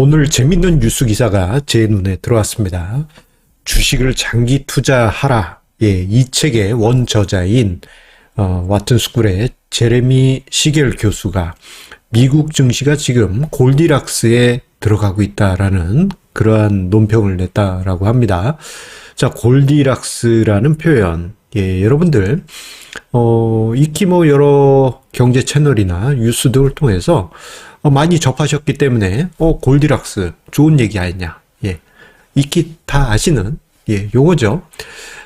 오늘 재밌는 뉴스 기사가 제 눈에 들어왔습니다. 주식을 장기 투자하라. 예, 이 책의 원저자인 어, 와튼 스쿨의 제레미 시겔 교수가 미국 증시가 지금 골디락스에 들어가고 있다라는 그러한 논평을 냈다라고 합니다. 자, 골디락스라는 표현. 예, 여러분들 어, 익히 뭐 여러 경제 채널이나 뉴스 등을 통해서 어, 많이 접하셨기 때문에 어, 골디락스 좋은 얘기 아니냐. 예. 익히 다 아시는 예, 요거죠.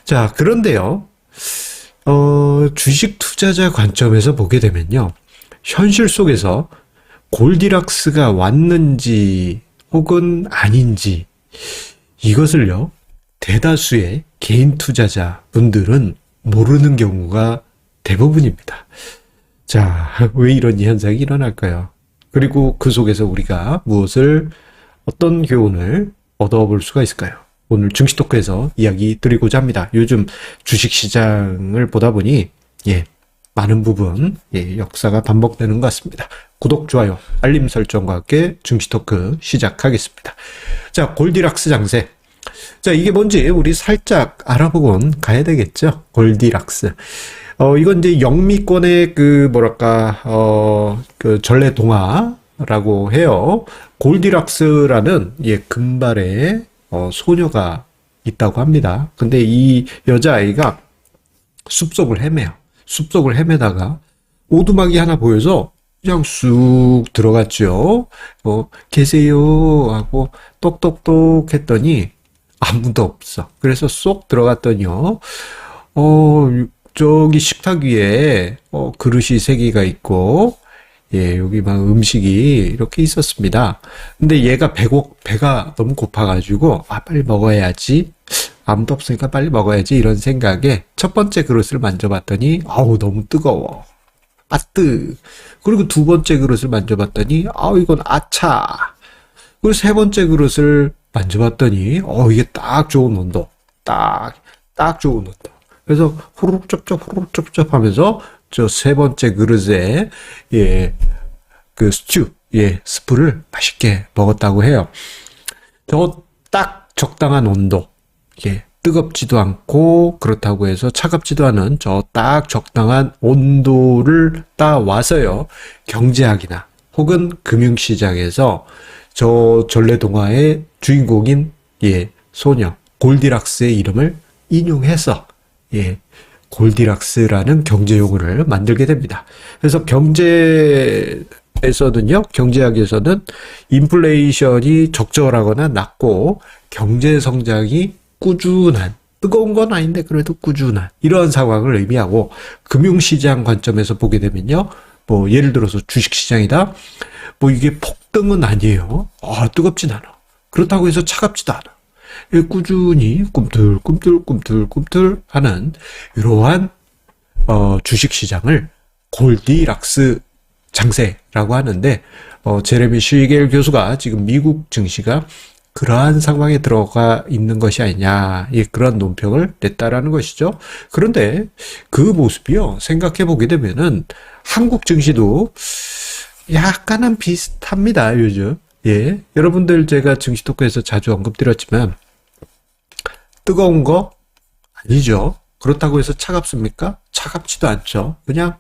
자, 그런데요. 어, 주식 투자자 관점에서 보게 되면요. 현실 속에서 골디락스가 왔는지 혹은 아닌지 이것을요. 대다수의 개인 투자자 분들은 모르는 경우가 대부분입니다. 자, 왜 이런 현상이 일어날까요? 그리고 그 속에서 우리가 무엇을 어떤 교훈을 얻어볼 수가 있을까요? 오늘 증시 토크에서 이야기 드리고자 합니다. 요즘 주식 시장을 보다 보니 예, 많은 부분 예, 역사가 반복되는 것 같습니다. 구독, 좋아요, 알림 설정과 함께 증시 토크 시작하겠습니다. 자, 골디락스 장세. 자, 이게 뭔지 우리 살짝 알아보곤 가야 되겠죠? 골디락스. 어, 이건 이제 영미권의 그, 뭐랄까, 어, 그 전래 동화라고 해요. 골디락스라는, 예, 금발의, 어, 소녀가 있다고 합니다. 근데 이 여자아이가 숲속을 헤매요. 숲속을 헤매다가 오두막이 하나 보여서 그냥 쑥 들어갔죠. 뭐, 계세요. 하고 똑똑똑 했더니 아무도 없어. 그래서 쏙 들어갔더니요. 어, 저기 식탁 위에 어, 그릇이 세 개가 있고 예, 여기 막 음식이 이렇게 있었습니다. 근데 얘가 배고 배가 너무 고파가지고 아 빨리 먹어야지. 아무도 없으니까 빨리 먹어야지 이런 생각에 첫 번째 그릇을 만져봤더니 아우 너무 뜨거워. 아뜨. 그리고 두 번째 그릇을 만져봤더니 아우 이건 아차. 그리고 세 번째 그릇을 만져봤더니 어 이게 딱 좋은 온도. 딱 딱 좋은 온도. 그래서 후루룩 쩝쩝 후루룩 쩝쩝 하면서 저 세 번째 그릇에 예 그 스튜 예 스프를 맛있게 먹었다고 해요. 저딱 적당한 온도 예 뜨겁지도 않고 그렇다고 해서 차갑지도 않은 저 딱 적당한 온도를 따와서요 경제학이나 혹은 금융시장에서 저 전래동화의 주인공인 예 소녀 골디락스의 이름을 인용해서 예, 골디락스라는 경제 용어를 만들게 됩니다. 그래서 경제에서는요, 경제학에서는 인플레이션이 적절하거나 낮고 경제 성장이 꾸준한 뜨거운 건 아닌데 그래도 꾸준한 이러한 상황을 의미하고 금융시장 관점에서 보게 되면요. 뭐 예를 들어서 주식시장이다. 뭐 이게 폭등은 아니에요. 아, 뜨겁진 않아. 그렇다고 해서 차갑지도 않아. 꾸준히 꿈틀 꿈틀 꿈틀 꿈틀 하는 이러한 어, 주식 시장을 골디락스 장세라고 하는데 어, 제레미 슈이겔 교수가 지금 미국 증시가 그러한 상황에 들어가 있는 것이 아니냐 예, 그런 논평을 냈다라는 것이죠. 그런데 그 모습이요 생각해 보게 되면은 한국 증시도 약간은 비슷합니다 요즘. 예, 여러분들 제가 증시 토크에서 자주 언급드렸지만 뜨거운 거 아니죠. 그렇다고 해서 차갑습니까? 차갑지도 않죠. 그냥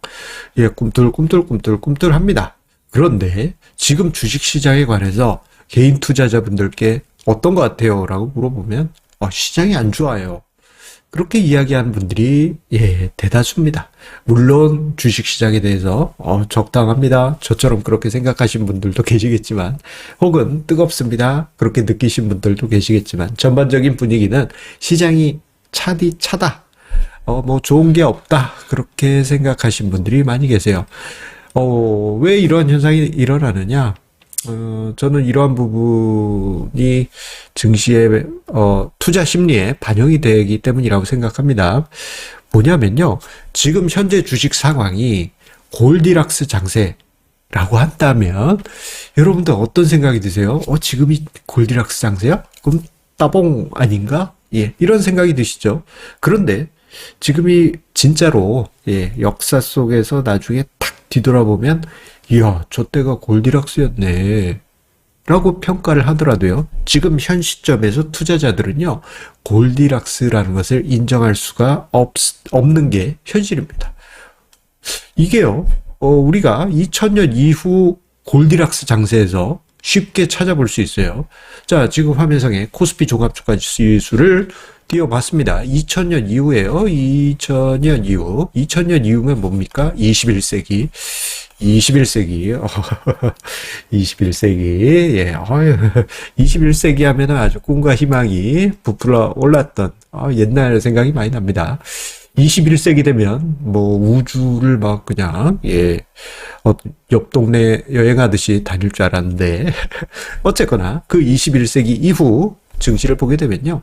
예, 꿈틀 꿈틀 꿈틀 꿈틀합니다. 그런데 지금 주식 시장에 관해서 개인 투자자분들께 어떤 것 같아요? 라고 물어보면 어, 시장이 안 좋아요. 그렇게 이야기하는 분들이 예 대다수입니다. 물론 주식 시장에 대해서 어, 적당합니다. 저처럼 그렇게 생각하신 분들도 계시겠지만 혹은 뜨겁습니다. 그렇게 느끼신 분들도 계시겠지만 전반적인 분위기는 시장이 차디 차다. 어, 뭐 좋은 게 없다. 그렇게 생각하신 분들이 많이 계세요. 어, 왜 이런 현상이 일어나느냐? 어, 저는 이러한 부분이 증시의 어, 투자 심리에 반영이 되기 때문이라고 생각합니다. 뭐냐면요. 지금 현재 주식 상황이 골디락스 장세라고 한다면 여러분들 어떤 생각이 드세요? 어, 지금이 골디락스 장세야? 그럼 따봉 아닌가? 예, 이런 생각이 드시죠. 그런데 지금이 진짜로 예, 역사 속에서 나중에 탁 뒤돌아보면 이야, 저 때가 골디락스였네. 라고 평가를 하더라도요. 지금 현 시점에서 투자자들은요. 골디락스라는 것을 인정할 수가 없, 없는 게 현실입니다. 이게요. 어, 우리가 2000년 이후 골디락스 장세에서 쉽게 찾아볼 수 있어요. 자, 지금 화면상에 코스피 종합주가 지수 를 띄워봤습니다. 2000년 이후에요. 2000년 이후. 2000년 이후면 뭡니까? 21세기. 21세기. 21세기. 예. 어휴, 21세기 하면은 아주 꿈과 희망이 부풀어 올랐던 어, 옛날 생각이 많이 납니다. 21세기 되면 뭐 우주를 막 그냥 예. 어, 옆 동네 여행하듯이 다닐 줄 알았는데 어쨌거나 그 21세기 이후 증시를 보게 되면요.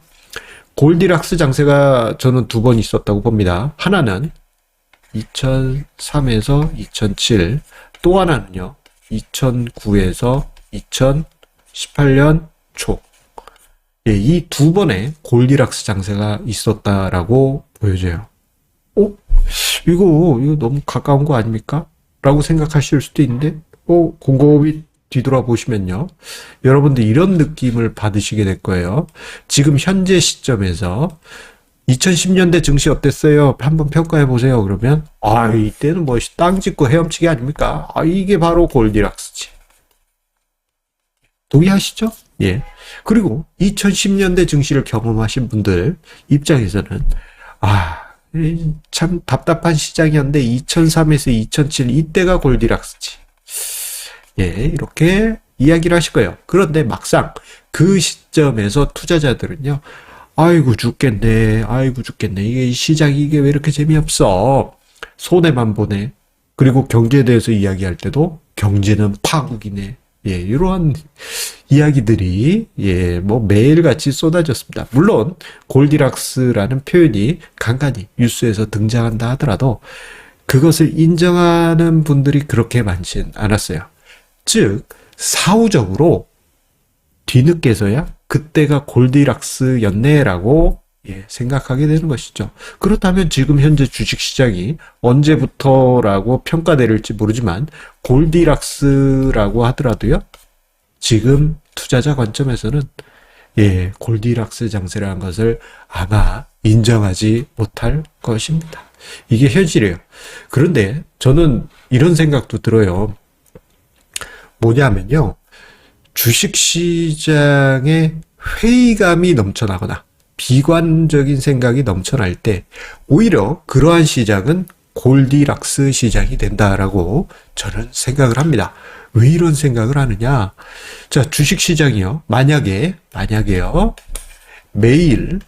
골디락스 장세가 저는 두 번 있었다고 봅니다. 하나는 2003에서 2007, 또 하나는요, 2009에서 2018년 초. 예, 이 두 번의 골디락스 장세가 있었다라고 보여져요. 어? 이거, 이거 너무 가까운 거 아닙니까? 라고 생각하실 수도 있는데, 어, 곰곰이 뒤돌아보시면요. 여러분들 이런 느낌을 받으시게 될 거예요. 지금 현재 시점에서 2010년대 증시 어땠어요? 한번 평가해 보세요. 그러면 아 이때는 뭐땅 짚고 헤엄치기 아닙니까? 아 이게 바로 골디락스지. 동의하시죠? 예. 그리고 2010년대 증시를 경험하신 분들 입장에서는 아 참 답답한 시장이었는데 2003에서 2007 이때가 골디락스지. 예, 이렇게 이야기를 하실 거예요. 그런데 막상 그 시점에서 투자자들은요, 아이고 죽겠네, 아이고 죽겠네. 이게 시장이 이게 왜 이렇게 재미없어? 손해만 보네. 그리고 경제에 대해서 이야기할 때도 경제는 파국이네. 예, 이러한 이야기들이 예, 뭐 매일같이 쏟아졌습니다. 물론 골디락스라는 표현이 간간히 뉴스에서 등장한다 하더라도 그것을 인정하는 분들이 그렇게 많진 않았어요. 즉 사후적으로 뒤늦게서야 그때가 골디락스였네라고 예, 생각하게 되는 것이죠. 그렇다면 지금 현재 주식시장이 언제부터라고 평가될지 모르지만 골디락스라고 하더라도요. 지금 투자자 관점에서는 예, 골디락스 장세라는 것을 아마 인정하지 못할 것입니다. 이게 현실이에요. 그런데 저는 이런 생각도 들어요. 뭐냐면요. 주식 시장에 회의감이 넘쳐나거나 비관적인 생각이 넘쳐날 때 오히려 그러한 시장은 골디락스 시장이 된다라고 저는 생각을 합니다. 왜 이런 생각을 하느냐? 자, 주식 시장이요. 만약에, 만약에요. 매일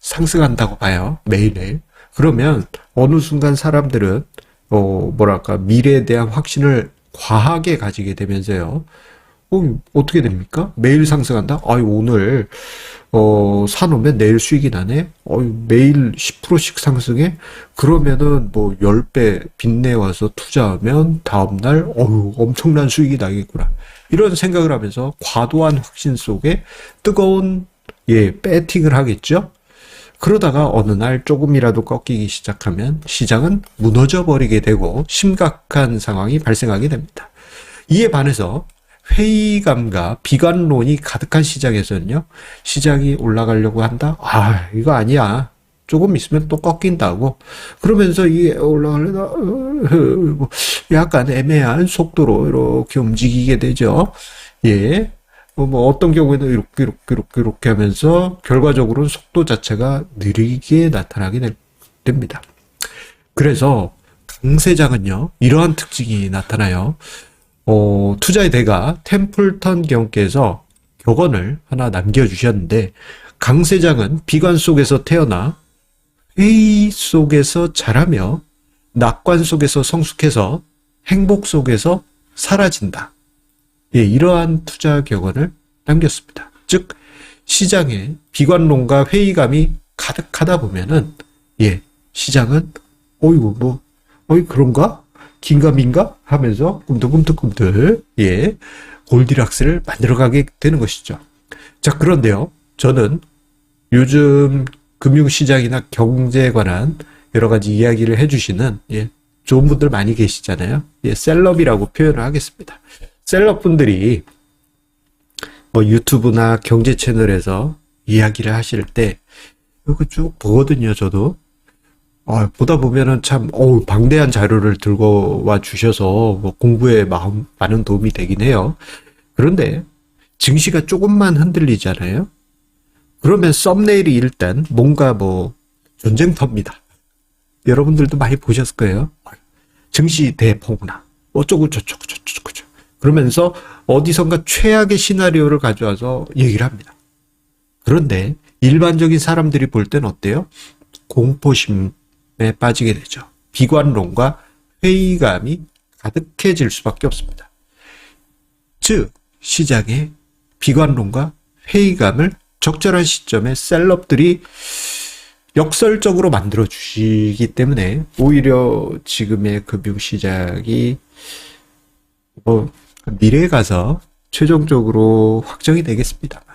상승한다고 봐요. 매일매일. 그러면 어느 순간 사람들은, 어, 뭐랄까, 미래에 대한 확신을 과하게 가지게 되면서요. 어, 어떻게 됩니까? 매일 상승한다? 아유, 오늘, 어, 사놓으면 내일 수익이 나네? 어유, 매일 10%씩 상승해? 그러면은 뭐 10배 빚내와서 투자하면 다음날, 어유, 엄청난 수익이 나겠구나. 이런 생각을 하면서 과도한 확신 속에 뜨거운, 예, 배팅을 하겠죠? 그러다가 어느 날 조금이라도 꺾이기 시작하면 시장은 무너져 버리게 되고 심각한 상황이 발생하게 됩니다. 이에 반해서 회의감과 비관론이 가득한 시장에서는요, 시장이 올라가려고 한다? 아, 이거 아니야. 조금 있으면 또 꺾인다고. 그러면서 이게 올라가려다, 뭐 약간 애매한 속도로 이렇게 움직이게 되죠. 예. 뭐 어떤 경우에는 이렇게 이렇게 이렇게 이렇게 하면서 결과적으로는 속도 자체가 느리게 나타나게 됩니다. 그래서 강세장은요 이러한 특징이 나타나요. 어, 투자의 대가 템플턴 경께서 격언을 하나 남겨주셨는데 강세장은 비관 속에서 태어나 회의 속에서 자라며 낙관 속에서 성숙해서 행복 속에서 사라진다. 예, 이러한 투자 격언을 남겼습니다. 즉 시장에 비관론과 회의감이 가득하다 보면은 예, 시장은 어이구 뭐 어이 그런가? 긴가민가 하면서 꿈틀꿈틀꿈틀 예, 골디락스를 만들어가게 되는 것이죠. 자 그런데요, 저는 요즘 금융시장이나 경제에 관한 여러 가지 이야기를 해주시는 예, 좋은 분들 많이 계시잖아요. 예, 셀럽이라고 표현을 하겠습니다. 셀럽분들이 뭐 유튜브나 경제 채널에서 이야기를 하실 때 이거 쭉 보거든요, 저도. 아, 보다 보면은 참, 어우, 방대한 자료를 들고 와 주셔서 뭐 공부에 마음, 많은 도움이 되긴 해요. 그런데 증시가 조금만 흔들리잖아요. 그러면 썸네일이 일단 뭔가 뭐 전쟁터입니다. 여러분들도 많이 보셨을 거예요. 증시 대폭락, 어쩌고 저쩌고 저쩌고 저쩌고. 그러면서 어디선가 최악의 시나리오를 가져와서 얘기를 합니다. 그런데 일반적인 사람들이 볼 땐 어때요? 공포심에 빠지게 되죠. 비관론과 회의감이 가득해질 수밖에 없습니다. 즉, 시장에 비관론과 회의감을 적절한 시점에 셀럽들이 역설적으로 만들어 주시기 때문에 오히려 지금의 금융시장이 뭐 미래에 가서 최종적으로 확정이 되겠습니다만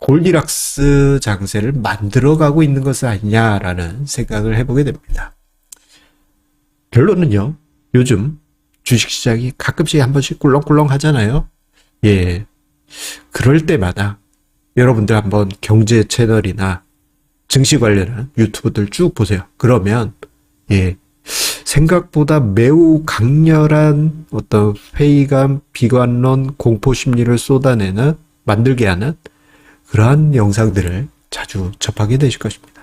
골디락스 장세를 만들어가고 있는 것은 아니냐라는 생각을 해보게 됩니다. 결론은요. 요즘 주식시장이 가끔씩 한 번씩 꿀렁꿀렁 하잖아요. 예. 그럴 때마다 여러분들 한번 경제 채널이나 증시 관련한 유튜브들 쭉 보세요. 그러면 예. 생각보다 매우 강렬한 어떤 회의감, 비관론, 공포 심리를 쏟아내는 만들게 하는 그러한 영상들을 자주 접하게 되실 것입니다.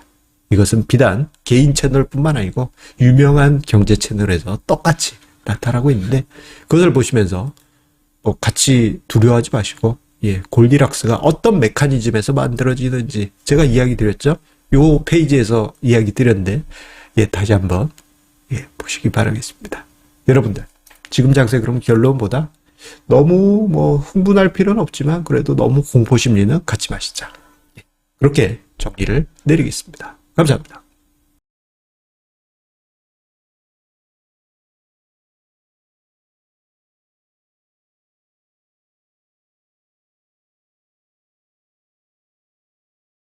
이것은 비단 개인 채널뿐만 아니고 유명한 경제 채널에서 똑같이 나타나고 있는데 그것을 보시면서 뭐 같이 두려워하지 마시고 예, 골디락스가 어떤 메커니즘에서 만들어지는지 제가 이야기 드렸죠. 요 페이지에서 이야기 드렸는데 예, 다시 한번 예, 보시기 바라겠습니다. 여러분들 지금 장세 그럼 결론보다 너무 뭐 흥분할 필요는 없지만 그래도 너무 공포 심리는 갖지 마시자. 예, 그렇게 정리를 내리겠습니다. 감사합니다.